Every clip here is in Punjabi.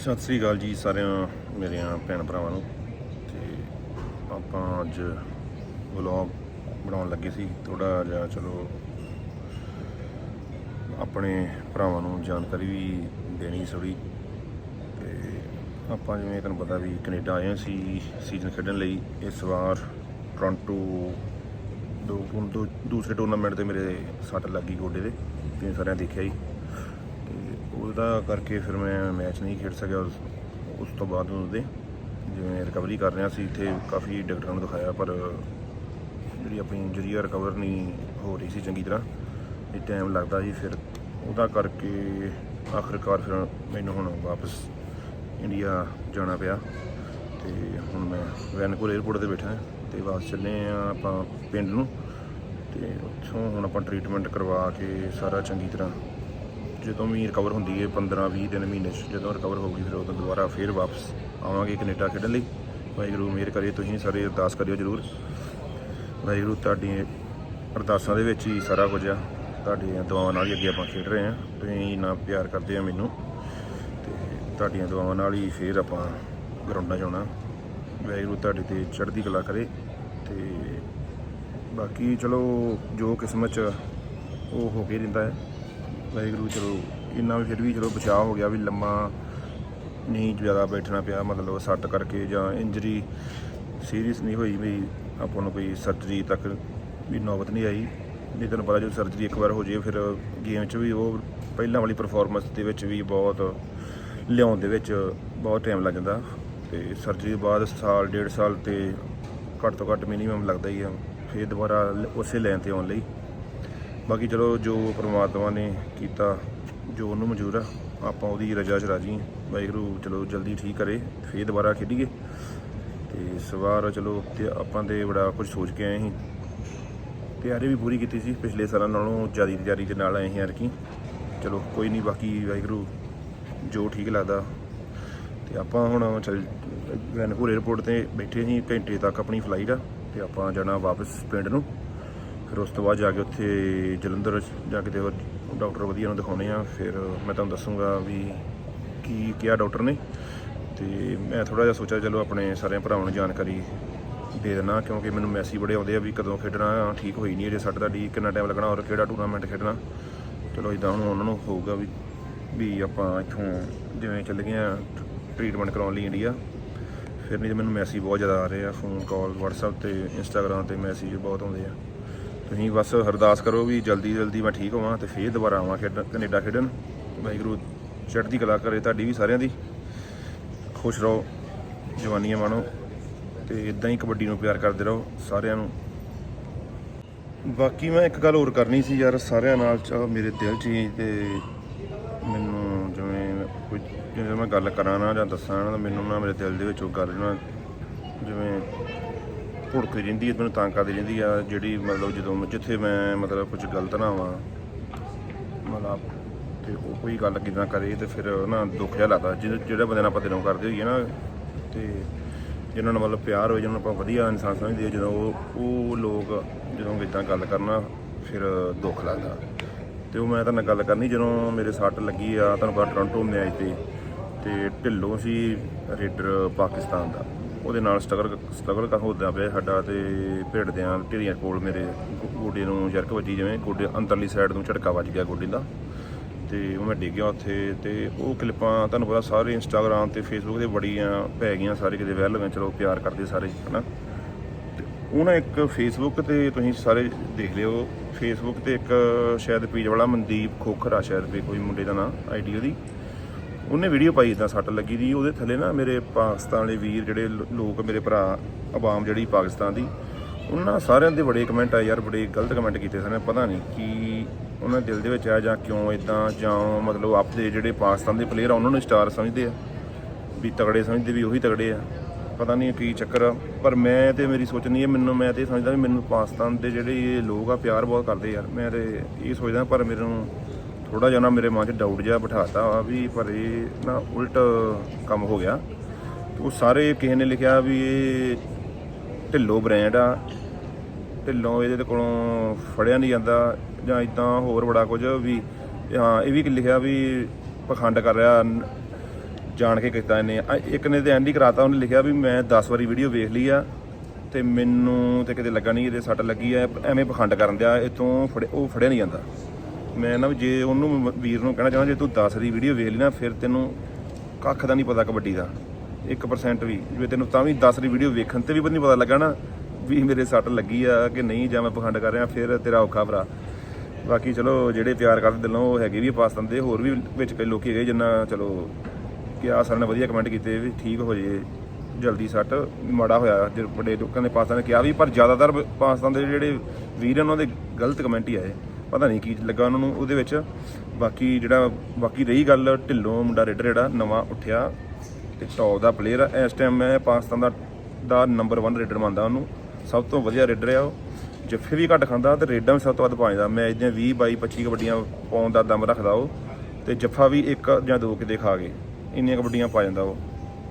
ਸਤਿ ਸ੍ਰੀ ਅਕਾਲ ਜੀ ਸਾਰਿਆਂ, ਮੇਰਿਆਂ ਭੈਣ ਭਰਾਵਾਂ ਨੂੰ। ਤੇ ਆਪਾਂ ਅੱਜ ਵਲੌਗ ਬਣਾਉਣ ਲੱਗੇ ਸੀ। ਥੋੜਾ ਜਿਹਾ ਚਲੋ ਆਪਣੇ ਭਰਾਵਾਂ ਨੂੰ ਜਾਣਕਾਰੀ ਵੀ ਦੇਣੀ ਥੋੜੀ ਤੇ ਆਪਾਂ ਜਿਵੇਂ ਤੁਹਾਨੂੰ ਪਤਾ ਵੀ ਕੈਨੇਡਾ ਆਏ ਸੀ ਸੀਜ਼ਨ ਖੇਡਣ ਲਈ। ਇਸ ਵਾਰ ਟੋਰਾਂਟੋ ਦੋ, ਹੁਣ ਦੋ, ਦੂਸਰੇ ਟੂਰਨਾਮੈਂਟ ਤੇ ਮੇਰੇ ਸੱਟ ਲੱਗੀ ਗੋਡੇ ਦੇ। ਤੁਸੀਂ ਸਾਰਿਆਂ ਦੇਖਿਆ ਹੀ। ਤੇ ਉਹਦਾ ਕਰਕੇ ਫਿਰ ਮੈਂ ਮੈਚ ਨਹੀਂ ਖੇਡ ਸਕਿਆ ਉਸ ਉਸ ਤੋਂ ਬਾਅਦ ਉਹਦੇ। ਜਿਵੇਂ ਰਿਕਵਰੀ ਕਰ ਰਿਹਾ ਸੀ, ਇੱਥੇ ਕਾਫੀ ਡਾਕਟਰਾਂ ਨੂੰ ਦਿਖਾਇਆ, ਪਰ ਜਿਹੜੀ ਆਪਣੀ ਇੰਜਰੀ ਆ ਰਿਕਵਰ ਨਹੀਂ ਹੋ ਰਹੀ ਸੀ ਚੰਗੀ ਤਰ੍ਹਾਂ। ਇਹ ਟਾਈਮ ਲੱਗਦਾ ਜੀ ਫਿਰ। ਉਹਦਾ ਕਰਕੇ ਆਖਰਕਾਰ ਫਿਰ ਮੈਨੂੰ ਹੁਣ ਵਾਪਸ ਇੰਡੀਆ ਜਾਣਾ ਪਿਆ। ਤੇ ਹੁਣ ਮੈਂ ਵੈਨਕੂਵਰ 에ਅਰਪੋਰਟ ਤੇ ਬੈਠਾ ਹਾਂ। ਤੇ ਵਾਪਸ ਚੱਲੇ ਆ ਆਪਾਂ ਪਿੰਡ ਨੂੰ। ਤੇ ਉੱਥੋਂ ਹੁਣ ਆਪਾਂ ਟ੍ਰੀਟਮੈਂਟ ਕਰਵਾ ਕੇ ਸਾਰਾ ਚੰਗੀ ਤਰ੍ਹਾਂ ਜਦੋਂ ਵੀ ਰਿਕਵਰ ਹੁੰਦੀ ਹੈ 15 20 ਦਿਨ ਮਹੀਨੇ 'ਚ, ਜਦੋਂ ਰਿਕਵਰ ਹੋਊਗੀ ਫਿਰ ਉਦੋਂ ਦੁਬਾਰਾ ਫੇਰ ਵਾਪਸ ਆਵਾਂਗੇ ਕੈਨੇਡਾ ਖੇਡਣ ਲਈ। ਵਾਹਿਗੁਰੂ ਮਿਹਰ ਕਰੇ, ਤੁਸੀਂ ਸਾਰੇ ਅਰਦਾਸ ਕਰਿਓ ਜਰੂਰ। ਵਾਹਿਗੁਰੂ ਤੁਹਾਡੀ ਅਰਦਾਸਾਂ ਦੇ ਵਿੱਚ ਹੀ ਸਾਰਾ ਕੁਝ ਆ। ਤੁਹਾਡੀਆਂ ਦੁਆਵਾਂ ਨਾਲ ਹੀ ਅੱਗੇ ਆਪਾਂ ਖੇਡ ਰਹੇ ਹਾਂ। ਤੁਸੀਂ ਇੰਨਾ ਪਿਆਰ ਕਰਦੇ ਆ ਮੈਨੂੰ ਤੇ ਤੁਹਾਡੀਆਂ ਦੁਆਵਾਂ ਨਾਲ ਹੀ ਫੇਰ ਆਪਾਂ ਗਰਾਊਂਡਾਂ 'ਚ ਆਉਣਾ। ਵਾਹਿਗੁਰੂ, ਤੁਹਾਡੇ ਤੇ ਚੜ੍ਹਦੀ ਕਲਾ ਕਰੇ ਤੇ ਬਾਕੀ ਚਲੋ ਜੋ ਕਿਸਮਤ 'ਚ ਉਹ ਹੋ ਕੇ ਦਿੰਦਾ ਹੈ। ਵਾਹਿਗੁਰੂ, ਚਲੋ ਇੰਨਾ ਵੀ ਫਿਰ ਵੀ ਚਲੋ ਬਚਾਅ ਹੋ ਗਿਆ ਵੀ ਲੰਮਾ ਨਹੀਂ ਜ਼ਿਆਦਾ ਬੈਠਣਾ ਪਿਆ, ਮਤਲਬ ਸੱਟ ਕਰਕੇ ਜਾਂ ਇੰਜਰੀ ਸੀਰੀਅਸ ਨਹੀਂ ਹੋਈ ਵੀ ਆਪਾਂ ਨੂੰ ਕੋਈ ਸਰਜਰੀ ਤੱਕ ਵੀ ਨੌਬਤ ਨਹੀਂ ਆਈ। ਨਹੀਂ ਤੁਹਾਨੂੰ ਪਤਾ ਜਦੋਂ ਸਰਜਰੀ ਇੱਕ ਵਾਰ ਹੋ ਜੇ ਫਿਰ ਗੇਮ 'ਚ ਵੀ ਉਹ ਪਹਿਲਾਂ ਵਾਲੀ ਪਰਫਾਰਮੈਂਸ ਦੇ ਵਿੱਚ ਵੀ ਬਹੁਤ ਲਿਆਉਣ ਦੇ ਵਿੱਚ ਬਹੁਤ ਟਾਈਮ ਲੱਗ ਜਾਂਦਾ ਤੇ ਸਰਜਰੀ ਤੋਂ ਬਾਅਦ ਸਾਲ, ਡੇਢ ਸਾਲ ਤੇ ਘੱਟ ਤੋਂ ਘੱਟ ਮਿਨੀਮਮ ਲੱਗਦਾ ਹੀ ਆ। ਫਿਰ ਦੁਬਾਰਾ ਉਸੇ ਲਾਈਨ ਤੇ ਆਉਣ ਲਈ ਬਾਕੀ ਚਲੋ ਜੋ ਪ੍ਰਮਾਤਮਾ ਨੇ ਕੀਤਾ, ਜੋ ਉਹਨੂੰ ਮਨਜ਼ੂਰ ਆ, ਆਪਾਂ ਉਹਦੀ ਰਜ਼ਾ 'ਚ ਰਾਜੀ ਵਾਹਿਗੁਰੂ ਚਲੋ ਜਲਦੀ ਠੀਕ ਕਰੇ, ਫੇਰ ਦੁਬਾਰਾ ਖੇਡੀਏ। ਤੇ ਸਵਾਰ ਚਲੋ ਤੇ ਆਪਾਂ ਤੇ ਬੜਾ ਕੁਝ ਸੋਚ ਕੇ ਆਏ ਸੀ। ਤਿਆਰੀ ਵੀ ਪੂਰੀ ਕੀਤੀ ਸੀ, ਪਿਛਲੇ ਸਾਲਾਂ ਨਾਲੋਂ ਜ਼ਿਆਦਾ ਤਿਆਰੀ ਦੇ ਨਾਲ ਆਏ ਸੀ ਯਾਰ ਕੀ ਚਲੋ ਕੋਈ ਨਹੀਂ, ਬਾਕੀ ਵਾਹਿਗੁਰੂ ਜੋ ਠੀਕ ਲੱਗਦਾ। ਤੇ ਆਪਾਂ ਹੁਣ ਚੱਲ, ਵੈਨਕੂਵਰ 에ਅਰਪੋਰਟ ਤੇ ਬੈਠੇ ਸੀ, ਘੰਟੇ ਤੱਕ ਆਪਣੀ ਫਲਾਈਟ ਆ। ਤੇ ਆਪਾਂ ਜਾਣਾ ਵਾਪਸ ਪਿੰਡ ਨੂੰ। ਫਿਰ ਉਸ ਤੋਂ ਬਾਅਦ ਜਾ ਕੇ ਉੱਥੇ ਜਲੰਧਰ ਜਾ ਕੇ ਤੇ ਡਾਕਟਰ ਵਧੀਆ ਨੂੰ ਦਿਖਾਉਣੇ ਆ। ਫਿਰ ਮੈਂ ਤੁਹਾਨੂੰ ਦੱਸੂਗਾ ਵੀ ਕੀ ਕਿਹਾ ਡਾਕਟਰ ਨੇ। ਤੇ ਮੈਂ ਥੋੜਾ ਜਿਹਾ ਸੋਚਿਆ, ਚਲੋ ਆਪਣੇ ਸਾਰਿਆਂ ਭਰਾਵਾਂ ਨੂੰ ਜਾਣਕਾਰੀ ਦੇ ਦੇਣਾ ਕਿਉਂਕਿ ਮੈਨੂੰ ਮੈਸੇਜ ਬੜੇ ਆਉਂਦੇ ਆ ਵੀ ਕਦੋਂ ਖੇਡਣਾ, ਠੀਕ ਹੋਈ ਨਹੀਂ ਅਜੇ ਸੱਟ ਦਾ ਡੀ ਕਿੰਨਾ ਟਾਈਮ ਲੱਗਣਾ ਔਰ ਕਿਹੜਾ ਟੂਰਨਾਮੈਂਟ ਖੇਡਣਾ। ਚਲੋ ਇਦਾਂ ਹੁਣ ਉਹਨਾਂ ਨੂੰ ਹੋਊਗਾ ਵੀ ਵੀ ਆਪਾਂ ਇੱਥੋਂ ਜਿਵੇਂ ਚੱਲ ਗਏ ਆ ਟ੍ਰੀਟਮੈਂਟ ਕਰਾਉਣ ਲਈ ਇੰਡੀਆ ਫਿਰ ਨਹੀਂ ਤੇ ਮੈਨੂੰ ਮੈਸੇਜ ਬਹੁਤ ਜ਼ਿਆਦਾ ਆ ਰਹੇ ਆ ਫੋਨ ਕਾਲ WhatsApp ਤੇ Instagram ਤੇ ਮੈਸੇਜ ਬਹੁਤ ਆਉਂਦੇ ਆ। ਤੁਸੀਂ ਬਸ ਅਰਦਾਸ ਕਰੋ ਵੀ ਜਲਦੀ ਜਲਦੀ ਮੈਂ ਠੀਕ ਹੋਵਾਂ ਤੇ ਫੇਰ ਦੁਬਾਰਾ ਆਵਾਂ ਖੇਡ, ਕੈਨੇਡਾ ਖੇਡਣ। ਵਾਹਿਗੁਰੂ ਚੜ੍ਹਦੀ ਕਲਾ ਕਰੇ ਤੁਹਾਡੀ ਵੀ ਸਾਰਿਆਂ ਦੀ। ਖੁਸ਼ ਰਹੋ, ਜਵਾਨੀਆਂ ਮਾਣੋ ਤੇ ਇਦਾਂ ਹੀ ਕਬੱਡੀ ਨੂੰ ਪਿਆਰ ਕਰਦੇ ਰਹੋ ਸਾਰਿਆਂ ਨੂੰ। ਬਾਕੀ ਮੈਂ ਇੱਕ ਗੱਲ ਹੋਰ ਕਰਨੀ ਸੀ ਯਾਰ, ਸਾਰਿਆਂ ਨਾਲ ਮੇਰੇ ਦਿਲ 'ਚ ਹੀ ਤੇ ਮੈਨੂੰ ਜਿਵੇਂ ਕੋਈ, ਜਿਵੇਂ ਮੈਂ ਗੱਲ ਕਰਾਂ ਨਾ ਜਾਂ ਦੱਸਾਂ ਨਾ, ਤਾਂ ਮੈਨੂੰ ਨਾ ਮੇਰੇ ਦਿਲ ਦੇ ਵਿੱਚ ਉਹ ਗੱਲ ਨਾ ਜਿਵੇਂ ਭੁੜਕਦੀ ਰਹਿੰਦੀ ਹੈ ਮੈਨੂੰ ਤੰਗ ਕਰਦੀ ਰਹਿੰਦੀ ਆ ਜਿਹੜੀ ਮਤਲਬ ਜਦੋਂ ਜਿੱਥੇ ਮੈਂ ਮਤਲਬ ਕੁਝ ਗਲਤ ਨਾ ਹੋਵਾਂ ਮਤਲਬ ਤੇ ਉਹ ਕੋਈ ਗੱਲ ਕਿਦਾਂ ਕਰੇ ਤੇ ਫਿਰ ਨਾ ਦੁੱਖ ਜਿਹਾ ਲੱਗਦਾ। ਜਿਹਦੇ- ਜਿਹੜਾ ਬੰਦੇ ਨਾਲ ਆਪਾਂ ਦਿਲੋਂ ਕਰਦੇ ਹੋਈਏ ਨਾ ਤੇ ਜਿਨ੍ਹਾਂ ਨਾਲ ਮਤਲਬ ਪਿਆਰ ਹੋਵੇ ਜਿਹਨਾਂ ਨੂੰ ਆਪਾਂ ਵਧੀਆ ਇਨਸਾਨ ਸਮਝਦੇ ਹਾਂ, ਜਦੋਂ ਉਹ ਉਹ ਲੋਕ ਜਦੋਂ ਇਦਾਂ ਗੱਲ ਕਰਨਾ ਫਿਰ ਦੁੱਖ ਲੱਗਦਾ। ਤੇ ਉਹ ਮੈਂ ਤਾਂ ਨਾਲ ਗੱਲ ਕਰਨੀ ਜਦੋਂ ਮੇਰੇ ਸੱਟ ਲੱਗੀ ਆ ਤੁਹਾਨੂੰ ਪਤਾ ਟੋਰਾਂਟੋ ਮੈਚ ਤੇ ਤੇ ਢਿੱਲੋਂ ਸੀ ਰੇਡਰ ਪਾਕਿਸਤਾਨ ਦਾ। ਉਹਦੇ ਨਾਲ ਸਟਰਗਲ ਸਟਰਗਲ ਕਰ ਹੁੰਦਾ ਪਿਆ ਸਾਡਾ ਤੇ ਭੇੜਦਿਆਂ ਢੇਰੀਆਂ ਕੋਲ ਮੇਰੇ ਗੋਡੇ ਨੂੰ ਜਰਕ ਵੱਜੀ ਜਿਵੇਂ, ਗੋਡੇ ਅੰਦਰਲੀ ਸਾਈਡ ਨੂੰ ਝਟਕਾ ਵੱਜ ਗਿਆ ਗੋਡੇ ਦਾ। ਤੇ ਉਹ ਮੈਂ ਡਿੱਗ ਗਿਆ ਉੱਥੇ ਤੇ ਉਹ ਕਲਿੱਪਾਂ ਤੁਹਾਨੂੰ ਪਤਾ ਸਾਰੇ ਇੰਸਟਾਗ੍ਰam ਤੇ ਫੇਸਬੁੱਕ ਤੇ ਬੜੀਆਂ ਪੈ ਗਈਆਂ, ਸਾਰੇ ਕਿਤੇ ਵਾਇਰਲ ਹੋਈਆਂ, ਚਲੋ ਪਿਆਰ ਕਰਦੇ ਸਾਰੇ, ਹਨਾ। ਤੇ ਉਹ ਨਾ ਇੱਕ ਫੇਸਬੁੱਕ ਤੇ ਤੁਸੀਂ ਸਾਰੇ ਦੇਖ ਲਿਓ ਫੇਸਬੁੱਕ ਤੇ ਇੱਕ ਸ਼ਾਇਦ ਪੇਜ ਵਾਲਾ ਮਨਦੀਪ ਖੋਖਰਾ ਸ਼ਾਇਦ ਵੀ ਕੋਈ ਮੁੰਡੇ ਦਾ ਨਾਂ ਆਈਡੀ ਉਹਦੀ ਉਹਨੇ ਵੀਡੀਓ ਪਾਈ ਇਦਾਂ ਸੱਟ ਲੱਗੀ ਦੀ, ਉਹਦੇ ਥੱਲੇ ਨਾ ਮੇਰੇ ਪਾਕਿਸਤਾਨ ਵਾਲੇ ਵੀਰ ਜਿਹੜੇ ਲੋਕ ਮੇਰੇ ਭਰਾ ਆਵਾਮ ਜਿਹੜੀ ਪਾਕਿਸਤਾਨ ਦੀ, ਉਹਨਾਂ ਸਾਰਿਆਂ ਦੇ ਬੜੇ ਕਮੈਂਟ ਆਏ ਯਾਰ, ਬੜੇ ਗਲਤ ਕਮੈਂਟ ਕੀਤੇ ਸਨ, ਪਤਾ ਨਹੀਂ ਕਿ ਉਹਨਾਂ ਦਿਲ ਦੇ ਵਿੱਚ ਆ ਜਾਂ ਕਿਉਂ ਇਦਾਂ ਜਾਂ ਮਤਲਬ ਆਪਦੇ ਜਿਹੜੇ ਪਾਕਿਸਤਾਨ ਦੇ ਪਲੇਅਰ ਆ, ਉਹਨਾਂ ਨੂੰ ਸਟਾਰ ਸਮਝਦੇ ਆ, ਵੀ ਤਗੜੇ ਸਮਝਦੇ, ਵੀ ਉਹੀ ਤਗੜੇ ਆ, ਪਤਾ ਨਹੀਂ ਕੀ ਚੱਕਰ ਆ, ਪਰ ਮੈਂ ਤੇ ਮੇਰੀ ਸੋਚ ਨਹੀਂ ਹੈ, ਮੈਨੂੰ, ਮੈਂ ਤੇ ਇਹ ਸਮਝਦਾ ਵੀ ਮੈਨੂੰ ਪਾਕਿਸਤਾਨ ਦੇ ਜਿਹੜੇ ਲੋਕ ਆ, ਪਿਆਰ ਬਹੁਤ ਕਰਦੇ ਯਾਰ, ਮੈਂ ਤੇ ਇਹ ਸੋਚਦਾ ਪਰ ਮੈਨੂੰ ਥੋੜਾ ਜਿਹਾ ਨਾ ਮੇਰੇ ਮਨ 'ਚ ਡਾਊਟ ਜਿਹਾ ਬਿਠਾਤਾ ਵਾ ਵੀ ਪਰ ਇਹ ਨਾ ਉਲਟ ਕੰਮ ਹੋ ਗਿਆ। ਉਹ ਸਾਰੇ ਕਿਸੇ ਨੇ ਲਿਖਿਆ ਵੀ ਇਹ ਢਿੱਲੋ ਬ੍ਰਾਂਡ ਆ, ਢਿੱਲੋਂ ਇਹਦੇ ਕੋਲੋਂ ਫੜਿਆ ਨਹੀਂ ਜਾਂਦਾ ਜਾਂ ਇਦਾਂ ਹੋਰ ਬੜਾ ਕੁਝ ਵੀ ਹਾਂ, ਇਹ ਵੀ ਲਿਖਿਆ ਵੀ ਪਖੰਡ ਕਰ ਰਿਹਾ, ਜਾਣ ਕੇ ਕੀਤਾ ਇਹਨੇ। ਇੱਕ ਨੇ ਤੇ ਐਂਡ ਹੀ ਕਰਾਤਾ, ਉਹਨੇ ਲਿਖਿਆ ਵੀ ਮੈਂ 10 ਵਾਰੀ ਵੀਡੀਓ ਵੇਖ ਲਈ ਆ ਤੇ ਮੈਨੂੰ ਤੇ ਕਿਤੇ ਲੱਗਾ ਨਹੀਂ, ਇਹਦੇ ਸੱਟ ਲੱਗੀ ਆ, ਐਵੇਂ ਪਖੰਡ ਕਰਨ ਦਿਆ ਇਹ ਤੋਂ ਫੜੇ, ਉਹ ਫੜਿਆ ਨਹੀਂ ਜਾਂਦਾ। ਮੈਂ ਨਾ ਵੀ ਜੇ ਉਹਨੂੰ ਵੀਰ ਨੂੰ ਕਹਿਣਾ ਚਾਹੁੰਦਾ ਜੇ ਤੂੰ 10 ਦੀ ਵੀਡੀਓ ਵੇਖ ਲਈ ਨਾ, ਫਿਰ ਤੈਨੂੰ ਕੱਖ ਦਾ ਨਹੀਂ ਪਤਾ ਕਬੱਡੀ ਦਾ। 1% ਵੀ। ਜੇ ਤੈਨੂੰ ਤਾਂ ਵੀ 10 ਦੀ ਵੀਡੀਓ ਵੇਖਣ ਤੇ ਵੀ ਨਹੀਂ ਪਤਾ ਲੱਗਾ ਨਾ ਵੀ ਮੇਰੇ ਸੱਟ ਲੱਗੀ ਆ ਕਿ ਨਹੀਂ, ਜਾਂ ਮੈਂ ਪਖੰਡ ਕਰ ਰਿਹਾ, ਫਿਰ ਤੇਰਾ ਔਖਾ ਭਰਾ। ਬਾਕੀ ਚਲੋ, ਜਿਹੜੇ ਪਿਆਰ ਕਰਦੇ ਦਿਲੋਂ, ਉਹ ਹੈਗੇ ਵੀ ਪਾਕਿਸਤਾਨ ਦੇ, ਹੋਰ ਵੀ ਵਿੱਚ ਕਈ ਲੋਕੀ ਹੈਗੇ ਜਿੰਨਾ, ਚਲੋ, ਕਿ ਆ ਸਾਰਿਆਂ ਨੇ ਵਧੀਆ ਕਮੈਂਟ ਕੀਤੇ ਵੀ ਠੀਕ ਹੋ ਜੇ, ਜਲਦੀ ਸੱਟ, ਮਾੜਾ ਹੋਇਆ, ਜੇ ਵੱਡੇ ਲੋਕਾਂ ਨੇ ਪਾਕਿਸਤਾਨ ਨੇ ਕਿਹਾ ਵੀ, ਪਰ ਜ਼ਿਆਦਾਤਰ ਪਾਕਿਸਤਾਨ ਦੇ ਜਿਹੜੇ ਵੀਰ ਨੇ, ਉਹਨਾਂ ਦੇ ਗਲਤ ਕਮੈਂਟ ਹੀ ਆਏ ਪਤਾ ਨਹੀਂ ਕੀ ਲੱਗਾ ਉਹਨਾਂ ਨੂੰ, ਉਹਦੇ ਵਿੱਚ ਬਾਕੀ ਜਿਹੜਾ, ਬਾਕੀ ਰਹੀ ਗੱਲ ਢਿੱਲੋਂ ਮੁੰਡਾ ਰੇਡਰ ਜਿਹੜਾ ਨਵਾਂ ਉੱਠਿਆ ਤੇ ਟੌਪ ਦਾ ਪਲੇਅਰ ਆ। ਇਸ ਟਾਈਮ ਮੈਂ ਪਾਕਿਸਤਾਨ ਦਾ ਦਾ ਨੰਬਰ 1 ਰੇਡਰ ਮੰਨਦਾ ਉਹਨੂੰ। ਸਭ ਤੋਂ ਵਧੀਆ ਰੇਡਰ ਆ ਉਹ। ਜੱਫੇ ਵੀ ਘੱਟ ਖਾਂਦਾ ਤੇ ਰੇਡਾਂ ਵੀ ਸਭ ਤੋਂ ਵੱਧ ਪਾਉਂਦਾ। ਮੈਚ ਦੀਆਂ 20 22 25 ਕਬੱਡੀਆਂ ਪਾਉਣ ਦਾ ਦਮ ਰੱਖਦਾ ਉਹ। ਤੇ ਜੱਫਾ ਵੀ ਇੱਕ ਜਾਂ ਦੋ ਕਿਤੇ ਖਾ ਗਏ ਇੰਨੀਆਂ ਕਬੱਡੀਆਂ ਪਾ ਜਾਂਦਾ ਉਹ।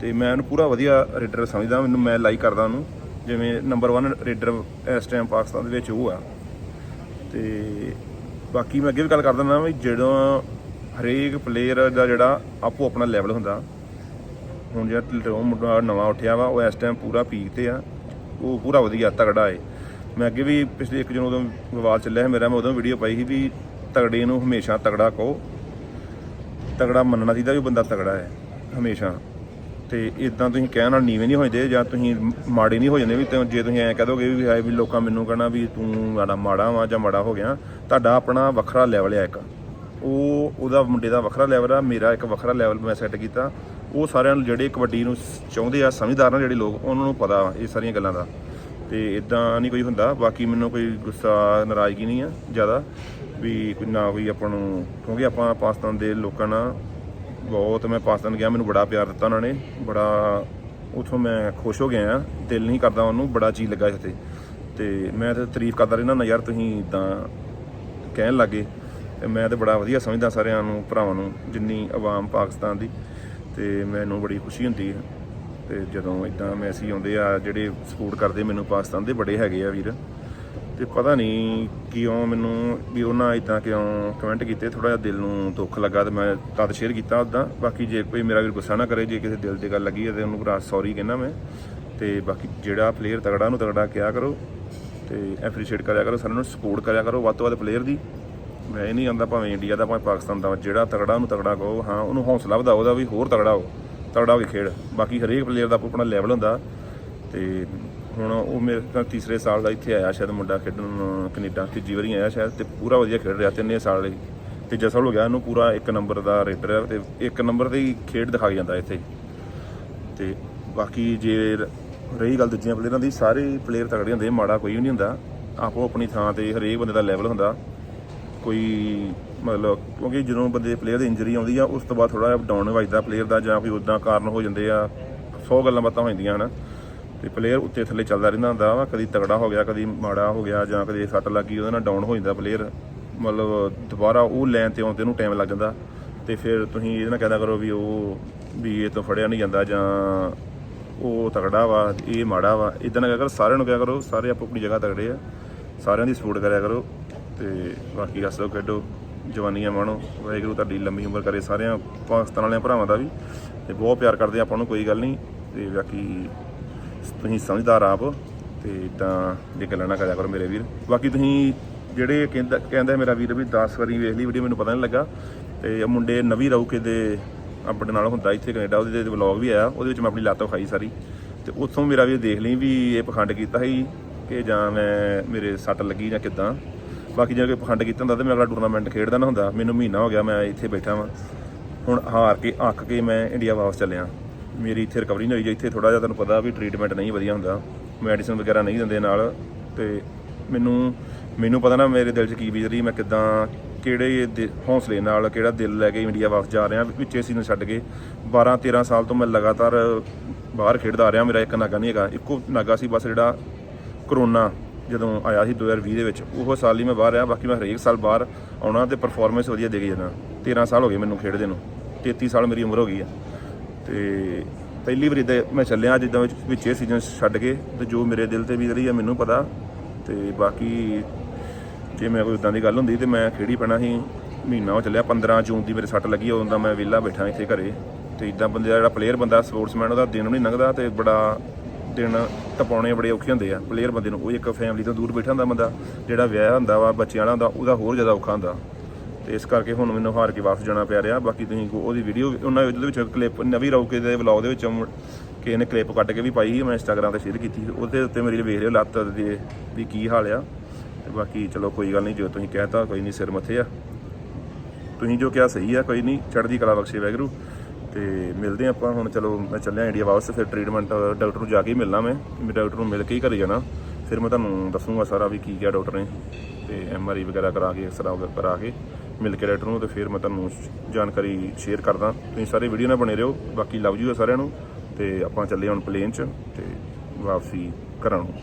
ਤੇ ਮੈਂ ਉਹਨੂੰ ਪੂਰਾ ਵਧੀਆ ਰੇਡਰ ਸਮਝਦਾ। ਮੈਨੂੰ ਮੈਂ ਲਾਈਕ ਕਰਦਾ ਉਹਨੂੰ। ਜਿਵੇਂ ਨੰਬਰ 1 ਰੇਡਰ ਇਸ ਟਾਈਮ ਪਾਕਿਸਤਾਨ ਦੇ ਵਿੱਚ ਉਹ ਆ। ਤੇ ਬਾਕੀ ਮੈਂ ਅੱਗੇ ਵੀ ਗੱਲ ਕਰ ਦਿੰਦਾ ਵੀ ਜਦੋਂ ਹਰੇਕ ਪਲੇਅਰ ਦਾ ਜਿਹੜਾ ਆਪੋ ਆਪਣਾ ਲੈਵਲ ਹੁੰਦਾ, ਹੁਣ ਜਿਹੜਾ ਢਿੱਲੋਂ ਮੁੰਡਾ ਨਵਾਂ ਉੱਠਿਆ ਵਾ, ਉਹ ਇਸ ਟਾਈਮ ਪੂਰਾ ਪੀਕ ਤੇ ਆ, ਉਹ ਪੂਰਾ ਵਧੀਆ ਤਗੜਾ ਏ। ਮੈਂ ਅੱਗੇ ਵੀ ਪਿਛਲੇ ਇੱਕ ਦਿਨ ਉਦੋਂ ਵਿਵਾਦ ਚੱਲਿਆ ਸੀ, ਮੇਰਾ ਮੈਂ ਉਦੋਂ ਵੀਡੀਓ ਪਾਈ ਸੀ ਵੀ ਤਗੜੇ ਨੂੰ ਹਮੇਸ਼ਾ ਤਗੜਾ ਕਹੋ। ਤਗੜਾ ਮੰਨਣਾ ਚਾਹੀਦਾ ਵੀ ਬੰਦਾ ਤਗੜਾ ਹੈ, ਹਮੇਸ਼ਾ। ਤੇ ਇਦਾਂ ਤੁਸੀਂ ਕਹਿਣ ਨਾਲ ਨੀਵੇਂ ਨਹੀਂ ਹੋਈਦੇ ਜਾਂ ਤੁਸੀਂ ਮਾੜੇ ਨਹੀਂ ਹੋ ਜਾਂਦੇ ਵੀ ਜੇ ਤੁਸੀਂ ਐਂ ਕਹਿ ਦੋਗੇ ਵੀ ਹਾਏ ਵੀ ਲੋਕਾਂ ਮੈਨੂੰ ਕਹਿਣਾ ਵੀ ਤੂੰ ਮਾੜਾ ਮਾੜਾ ਵਾ ਜਾਂ ਮਾੜਾ ਹੋ ਗਿਆ ਤੁਹਾਡਾ ਆਪਣਾ ਵੱਖਰਾ ਲੈਵਲ ਆ ਇੱਕ। ਉਹ ਉਹਦਾ ਮੁੰਡੇ ਦਾ ਵੱਖਰਾ ਲੈਵਲ ਆ, ਮੇਰਾ ਇੱਕ ਵੱਖਰਾ ਲੈਵਲ ਮੈਂ ਸੈੱਟ ਕੀਤਾ। ਉਹ ਸਾਰਿਆਂ ਨੂੰ ਜਿਹੜੇ ਕਬੱਡੀ ਨੂੰ ਚਾਹੁੰਦੇ ਆ, ਸਮਝਦਾਰ ਨੇ ਜਿਹੜੇ ਲੋਕ, ਉਹਨਾਂ ਨੂੰ ਪਤਾ ਇਹ ਸਾਰੀਆਂ ਗੱਲਾਂ ਦਾ। ਤੇ ਇਦਾਂ ਨਹੀਂ ਕੋਈ ਹੁੰਦਾ, ਬਾਕੀ ਮੈਨੂੰ ਕੋਈ ਗੁੱਸਾ, ਨਾਰਾਜ਼ਗੀ ਨਹੀਂ ਆ ਜ਼ਿਆਦਾ ਵੀ ਕੋਈ ਨਾ ਕੋਈ ਆਪਾਂ ਨੂੰ, ਕਿਉਂਕਿ ਆਪਾਂ ਪਾਕਿਸਤਾਨ ਦੇ ਲੋਕਾਂ ਨਾਲ ਬਹੁਤ, ਮੈਂ ਪਾਕਿਸਤਾਨ ਗਿਆ, ਮੈਨੂੰ ਬੜਾ ਪਿਆਰ ਦਿੱਤਾ ਉਹਨਾਂ ਨੇ, ਬੜਾ ਉਥੋਂ ਮੈਂ ਖੁਸ਼ ਹੋ ਗਿਆ ਆ ਦਿਲ ਨਹੀਂ ਕਰਦਾ ਉਹਨੂੰ, ਬੜਾ ਚੀਜ਼ ਲੱਗਾ ਇੱਥੇ। ਤੇ ਮੈਂ ਤੇ ਤਾਰੀਫ ਕਰਦਾ ਰਹਿਣਾ ਨਾ ਯਾਰ ਤੁਸੀਂ ਇਦਾਂ ਕਹਿਣ ਲੱਗੇ ਤੇ ਮੈਂ ਤੇ ਬੜਾ ਵਧੀਆ ਸਮਝਦਾ ਸਾਰਿਆਂ ਨੂੰ, ਭਰਾਵਾਂ ਨੂੰ, ਜਿੰਨੀ ਆਵਾਮ ਪਾਕਿਸਤਾਨ ਦੀ। ਤੇ ਮੈਨੂੰ ਬੜੀ ਖੁਸ਼ੀ ਹੁੰਦੀ ਹੈ ਤੇ ਜਦੋਂ ਇਦਾਂ ਮੈਸੇਜ ਆਉਂਦੇ ਆ, ਜਿਹੜੇ ਸਪੋਰਟ ਕਰਦੇ ਮੈਨੂੰ ਪਾਕਿਸਤਾਨ ਦੇ ਬੜੇ ਹੈਗੇ ਆ ਵੀਰ। ਤੇ ਪਤਾ ਨਹੀਂ ਕਿਉਂ ਮੈਨੂੰ ਵੀ ਉਹਨਾਂ ਇਦਾਂ ਕਿਉਂ ਕਮੈਂਟ ਕੀਤੇ ਥੋੜਾ ਜਿਹਾ ਦਿਲ ਨੂੰ ਦੁੱਖ ਲੱਗਾ ਤੇ ਮੈਂ ਤਦ ਸ਼ੇਅਰ ਕੀਤਾ ਉਦਾਂ ਬਾਕੀ ਜੇ ਕੋਈ ਮੇਰਾ ਵੀਰ ਗੁੱਸਾ ਨਾ ਕਰੇ, ਜੇ ਕਿਸੇ ਦਿਲ ਤੇ ਗੱਲ ਲੱਗੀ ਹੈ ਤੇ ਉਹਨੂੰ ਭਰਾ ਸੌਰੀ ਕਹਿੰਦਾ ਮੈਂ। ਤੇ ਬਾਕੀ ਜਿਹੜਾ ਪਲੇਅਰ ਤਗੜਾ ਨੂੰ ਤਗੜਾ ਕਿਹਾ ਕਰੋ। ਤੇ ਐਪਰੀਸ਼ੀਏਟ ਕਰਿਆ ਕਰੋ ਸਾਨੂੰ ਸਪੋਰਟ ਕਰਿਆ ਕਰੋ, ਵੱਧ ਤੋਂ ਵੱਧ ਪਲੇਅਰ ਦੀ। ਮੈਂ ਇਹ ਨਹੀਂ ਆਂਦਾ ਭਾਵੇਂ ਇੰਡੀਆ ਦਾ, ਭਾਵੇਂ ਪਾਕਿਸਤਾਨ ਦਾ, ਜਿਹੜਾ ਤਗੜਾ ਉਹਨੂੰ ਤਗੜਾ ਕਹੋ, ਹਾਂ, ਉਹਨੂੰ ਹੌਸਲਾ ਵਧਾਓ ਉਹਦਾ ਵੀ ਹੋਰ ਤਗੜਾ ਹੋ, ਤਗੜਾ ਹੋਵੇ ਖੇਡ। ਬਾਕੀ ਹਰੇਕ ਪਲੇਅਰ ਦਾ ਆਪੋ ਆਪਣਾ ਲੈਵਲ ਹੁੰਦਾ। ਤੇ ਹੁਣ ਉਹ ਮੇਰੇ ਤਾਂ ਤੀਸਰੇ ਸਾਲ ਦਾ ਇੱਥੇ ਆਇਆ ਸ਼ਾਇਦ ਮੁੰਡਾ ਖੇਡਣ, ਕੈਨੇਡਾ, ਤੀਜੀ ਵਾਰੀ ਆਇਆ ਸ਼ਾਇਦ ਤੇ ਪੂਰਾ ਵਧੀਆ ਖੇਡ ਰਿਹਾ, ਤਿੰਨੇ ਸਾਲ ਲਈ। ਤੀਜਾ ਸਾਲ ਹੋ ਗਿਆ, ਉਹਨੂੰ ਪੂਰਾ ਇੱਕ ਨੰਬਰ ਦਾ ਰੇਟਰ ਹੈ ਤੇ ਇੱਕ ਨੰਬਰ ਤੇ ਹੀ ਖੇਡ ਦਿਖਾਈ ਜਾਂਦਾ ਇੱਥੇ। ਤੇ ਬਾਕੀ ਜੇ ਰਹੀ ਗੱਲ ਦੂਜੀਆਂ ਪਲੇਅਰਾਂ ਦੀ, ਸਾਰੇ ਪਲੇਅਰ ਤਕੜੇ ਹੁੰਦੇ, ਮਾੜਾ ਕੋਈ ਵੀ ਨਹੀਂ ਹੁੰਦਾ। ਆਪੋ ਆਪਣੀ ਥਾਂ ਤੇ ਹਰੇਕ ਬੰਦੇ ਦਾ ਲੈਵਲ ਹੁੰਦਾ। ਕੋਈ ਮਤਲਬ ਕਿਉਂਕਿ ਜਦੋਂ ਬੰਦੇ ਪਲੇਅਰ ਦੀ ਇੰਜਰੀ ਆਉਂਦੀ ਆ, ਉਸ ਤੋਂ ਬਾਅਦ ਥੋੜਾ ਜਿਹਾ ਡਾਊਨ ਵੱਜਦਾ ਪਲੇਅਰ ਦਾ ਜਾਂ ਕੋਈ ਉਦਾਂ ਕਾਰਨ ਹੋ ਜਾਂਦੇ ਆ। 100 ਗੱਲਾਂ ਬਾਤਾਂ ਹੋ ਜਾਂਦੀਆਂ ਹਨ। ਤੇ ਪਲੇਅਰ ਉੱਤੇ ਥੱਲੇ ਚੱਲਦਾ ਰਹਿੰਦਾ ਹੁੰਦਾ ਵਾ, ਕਦੀ ਤਗੜਾ ਹੋ ਗਿਆ, ਕਦੀ ਮਾੜਾ ਹੋ ਗਿਆ ਜਾਂ ਕਦੇ ਸੱਟ ਲੱਗੀ ਉਹਦੇ ਨਾਲ ਡਾਊਨ ਹੋ ਜਾਂਦਾ ਪਲੇਅਰ ਮਤਲਬ ਦੁਬਾਰਾ ਉਹ ਲੈਣ ਤੇ ਆਉਂਦੇ ਨੂੰ ਟਾਈਮ ਲੱਗ ਜਾਂਦਾ। ਤੇ ਫਿਰ ਤੁਸੀਂ ਇਹਦੇ ਨਾਲ ਕਹਿੰਦਾ ਕਰੋ ਵੀ ਉਹ ਵੀ ਇਹ ਤੋਂ ਫੜਿਆ ਨਹੀਂ ਜਾਂਦਾ ਜਾਂ ਉਹ ਤਗੜਾ ਵਾ, ਇਹ ਮਾੜਾ ਵਾ। ਇਦਾਂ ਨਾ ਕਿਹਾ ਕਰੋ, ਸਾਰਿਆਂ ਨੂੰ ਕਿਹਾ ਕਰੋ, ਸਾਰੇ ਆਪੋ ਆਪਣੀ ਜਗ੍ਹਾ ਤਗੜੇ ਆ। ਸਾਰਿਆਂ ਦੀ ਸਪੋਰਟ ਕਰਿਆ ਕਰੋ ਤੇ ਬਾਕੀ ਹੱਸੋ, ਖੇਡੋ, ਜਵਾਨੀਆਂ ਮਾਣੋ। ਵਾਹਿਗੁਰੂ ਤੁਹਾਡੀ ਲੰਮੀ ਉਮਰ ਕਰੇ ਸਾਰਿਆਂ, ਪਾਕਿਸਤਾਨ ਵਾਲਿਆਂ ਭਰਾਵਾਂ ਦਾ ਵੀ। ਤੇ ਬਹੁਤ ਪਿਆਰ ਕਰਦੇ ਆਪਾਂ ਨੂੰ, ਕੋਈ ਗੱਲ ਨਹੀਂ। ਤੇ ਬਾਕੀ ਤੁਸੀਂ ਸਮਝਦਾਰ ਆਪ ਤੇ ਇਦਾਂ ਦੀ ਗੱਲਾਂ ਨਾ ਕਰਿਆ ਕਰੋ ਮੇਰੇ ਵੀਰ। ਬਾਕੀ ਤੁਸੀਂ ਜਿਹੜੇ ਕਹਿੰਦਾ ਕਹਿੰਦਾ ਮੇਰਾ ਵੀਰ ਵੀ 10 ਵਾਰੀ ਵੇਖ ਲਈ, ਵੀਡੀਓ ਮੈਨੂੰ ਪਤਾ ਨਹੀਂ ਲੱਗਾ। ਤੇ ਇਹ ਮੁੰਡੇ ਨਵੀਂ ਰੌਕੇ ਦੇ ਆਪਣੇ ਨਾਲ ਹੁੰਦਾ ਇੱਥੇ ਕੈਨੇਡਾ, ਉਹਦੇ ਤੇ ਵਲੌਗ ਵੀ ਆਇਆ, ਉਹਦੇ ਵਿੱਚ ਮੈਂ ਆਪਣੀ ਲੱਤ ਵਿਖਾਈ ਸਾਰੀ। ਤੇ ਉੱਥੋਂ ਮੇਰਾ ਵੀ ਦੇਖ ਲਈ ਵੀ ਇਹ ਪਖੰਡ ਕੀਤਾ ਸੀ ਕਿ ਜਾਂ ਮੈਂ, ਮੇਰੇ ਸੱਟ ਲੱਗੀ ਜਾਂ ਕਿਦਾਂ। ਬਾਕੀ ਜੇ ਕੋਈ ਪਖੰਡ ਕੀਤਾ ਹੁੰਦਾ ਤਾਂ ਮੈਂ ਅਗਲਾ ਟੂਰਨਾਮੈਂਟ ਖੇਡਦਾ ਨਾ ਹੁੰਦਾ, ਮੈਨੂੰ ਮਹੀਨਾ ਹੋ ਗਿਆ ਮੈਂ ਇੱਥੇ ਬੈਠਾ ਵਾਂ। ਹੁਣ ਹਾਰ ਕੇ, ਅੱਕ ਕੇ ਮੈਂ ਇੰਡੀਆ ਵਾਪਸ ਚੱਲਿਆ। ਮੇਰੀ ਇੱਥੇ ਰਿਕਵਰੀ ਨਹੀਂ ਹੋਈ ਜੇ, ਇੱਥੇ ਥੋੜਾ ਜਿਹਾ ਤੁਹਾਨੂੰ ਪਤਾ ਵੀ ਟ੍ਰੀਟਮੈਂਟ ਨਹੀਂ ਵਧੀਆ ਹੁੰਦਾ। ਮੈਡੀਸਿਨ ਵਗੈਰਾ ਨਹੀਂ ਦਿੰਦੇ ਨਾਲ, ਤੇ ਮੈਨੂੰ ਮੈਨੂੰ ਪਤਾ ਨਾ ਮੇਰੇ ਦਿਲ 'ਚ ਕੀ ਬੀਜ ਰਹੀ, ਮੈਂ ਕਿਦਾਂ ਕਿਹੜੇ ਦਿ- ਹੌਸਲੇ ਨਾਲ ਕਿਹੜਾ ਦਿਲ ਲੈ ਕੇ ਇੰਡੀਆ ਵਾਪਸ ਜਾ ਰਿਹਾ? ਵਿੱਚੇ ਸੀਜ਼ਨ ਛੱਡ ਕੇ 12 13 ਸਾਲ ਤੋਂ ਮੈਂ ਲਗਾਤਾਰ ਬਾਹਰ ਖੇਡਦਾ ਆ ਰਿਹਾ। ਮੇਰਾ ਇੱਕ ਨਾਗਾ ਨਹੀਂ ਹੈਗਾ, ਇੱਕੋ ਨਾਗਾ ਸੀ, ਬਸ ਜਿਹੜਾ ਕਰੋਨਾ ਜਦੋਂ ਆਇਆ ਸੀ 2020 ਦੇ ਵਿੱਚ, ਉਹ ਸਾਲ ਹੀ ਮੈਂ ਬਾਹਰ ਰਿਹਾ। ਬਾਕੀ ਮੈਂ ਹਰੇਕ ਸਾਲ ਬਾਹਰ ਆਉਣਾ ਤੇ ਪਰਫਾਰਮੈਂਸ ਵਧੀਆ ਦੇ ਕੇ ਜਾਣਾ। 13 ਸਾਲ ਹੋ ਗਏ ਮੈਨੂੰ ਖੇਡਦੇ ਨੂੰ 33 ਸਾਲ ਮੇਰੀ ਉਮਰ ਹੋ ਗਈ ਆ। ਤੇ ਪਹਿਲੀ ਵਾਰੀ ਤਾਂ ਮੈਂ ਚੱਲਿਆ ਜਿੱਦਾਂ ਵਿੱਚ ਵਿੱਚ ਇਹ ਸੀਜ਼ਨ ਛੱਡ ਕੇ ਤੇ ਜੋ ਮੇਰੇ ਦਿਲ ਤੇ ਵੀ ਰਹੀ ਆ, ਮੈਨੂੰ ਪਤਾ। ਤੇ ਬਾਕੀ ਜੇ ਮੈਂ ਕੋਈ ਉਦਾਂ ਦੀ ਗੱਲ ਹੁੰਦੀ ਤੇ ਮੈਂ ਖੇੜੀ ਪੈਣਾ ਸੀ, ਮਹੀਨਾ ਹੋ ਚੱਲਿਆ 15 ਜੂਨ ਦੀ ਮੇਰੇ ਸੱਟ ਲੱਗੀ, ਉਦੋਂ ਦਾ ਮੈਂ ਵਿਹਲਾ ਬੈਠਾ ਇੱਥੇ ਘਰੇ। ਤੇ ਇਦਾਂ ਬੰਦੇ ਦਾ ਜਿਹੜਾ ਪਲੇਅਰ ਬੰਦਾ ਸਪੋਰਟਸਮੈਨ ਉਹਦਾ ਦਿਨ ਨਹੀਂ ਲੰਘਦਾ ਤੇ ਬੜਾ ਦਿਨ ਟਪਾਉਣੇ ਬੜੇ ਔਖੇ ਹੁੰਦੇ ਆ। ਪਲੇਅਰ ਬੰਦੇ ਨੂੰ ਉਹ ਇੱਕ ਫੈਮਿਲੀ ਤੋਂ ਦੂਰ ਬੈਠਾ ਹੁੰਦਾ ਬੰਦਾ, ਜਿਹੜਾ ਵਿਆਹ ਹੁੰਦਾ ਵਾ, ਬੱਚਿਆਂ ਵਾਲਾ ਹੁੰਦਾ, ਉਹਦਾ ਹੋਰ ਜ਼ਿਆਦਾ ਔਖਾ ਹੁੰਦਾ। ਤੇ ਇਸ ਕਰਕੇ ਹੁਣ ਮੈਨੂੰ ਹਾਰ ਕੇ ਵਾਪਸ ਜਾਣਾ ਪਿਆ ਰਿਹਾ। ਬਾਕੀ ਤੁਸੀਂ ਉਹਦੀ ਵੀਡੀਓ ਉਹਨਾਂ ਉਹਦੇ ਵਿੱਚ ਕਲਿੱਪ ਨਵੀਂ ਰੌਕੇ ਦੇ ਵਲੌਗ ਦੇ ਵਿੱਚ ਮੁੜ ਕੇ ਇਹਨੇ ਕਲਿੱਪ ਕੱਢ ਕੇ ਵੀ ਪਾਈ ਸੀ, ਮੈਂ ਇੰਸਟਾਗ੍ਰਾਮ ਤੇ ਸ਼ੇਅਰ ਕੀਤੀ ਉਹਦੇ ਉੱਤੇ ਮੇਰੀ ਵੇਖ ਲਿਓ ਲੱਤ ਦੇ ਵੀ ਕੀ ਹਾਲ ਆ। ਤੇ ਬਾਕੀ ਚਲੋ ਕੋਈ ਗੱਲ ਨਹੀਂ, ਜੋ ਤੁਸੀਂ ਕਹਿਤਾ, ਕੋਈ ਨਹੀਂ ਸਿਰ ਮੱਥੇ ਆ। ਤੁਸੀਂ ਜੋ ਕਿਹਾ ਸਹੀ ਆ, ਕੋਈ ਨਹੀਂ, ਚੜ੍ਹਦੀ ਕਲਾ ਬਖਸ਼ੇ ਵੈਗਰੂ ਤੇ ਮਿਲਦੇ ਹਾਂ ਆਪਾਂ, ਹੁਣ ਚਲੋ ਮੈਂ ਚੱਲਿਆ ਇੰਡੀਆ ਵਾਪਸ, ਫਿਰ ਟ੍ਰੀਟਮੈਂਟ ਡਾਕਟਰ ਨੂੰ ਜਾ ਕੇ ਹੀ ਮਿਲਣਾ ਮੈਂ। ਮੈਂ ਡਾਕਟਰ ਨੂੰ ਮਿਲ ਕੇ ਹੀ ਘਰੇ ਜਾਣਾ। ਫਿਰ ਮੈਂ ਤੁਹਾਨੂੰ ਦੱਸੂਗਾ ਸਾਰਾ ਵੀ ਕੀ ਕਿਹਾ ਡਾਕਟਰ ਨੇ। ਤੇ ਐਮ ਆਰ ਆਈ ਵਗੈਰਾ ਕਰਾ ਕੇ ਐਕਸਰਾ ਵਗੈਰਾ ਕਰਾ ਕੇ ਮਿਲ ਕੇ ਡਾਕਟਰ ਨੂੰ, ਤੇ ਫਿਰ ਮੈਂ ਤੁਹਾਨੂੰ ਜਾਣਕਾਰੀ ਸ਼ੇਅਰ ਕਰਦਾ। ਤੁਸੀਂ ਸਾਰੇ ਵੀਡੀਓ ਨਾਲ ਬਣੇ ਰਹੋ। ਬਾਕੀ ਲਵ ਯੂ ਆ ਸਾਰਿਆਂ ਨੂੰ। ਤੇ ਆਪਾਂ ਚੱਲੇ ਹੁਣ ਪਲੇਨ 'ਚ, ਤੇ ਵਾਪਸੀ ਘਰਾਂ ਨੂੰ।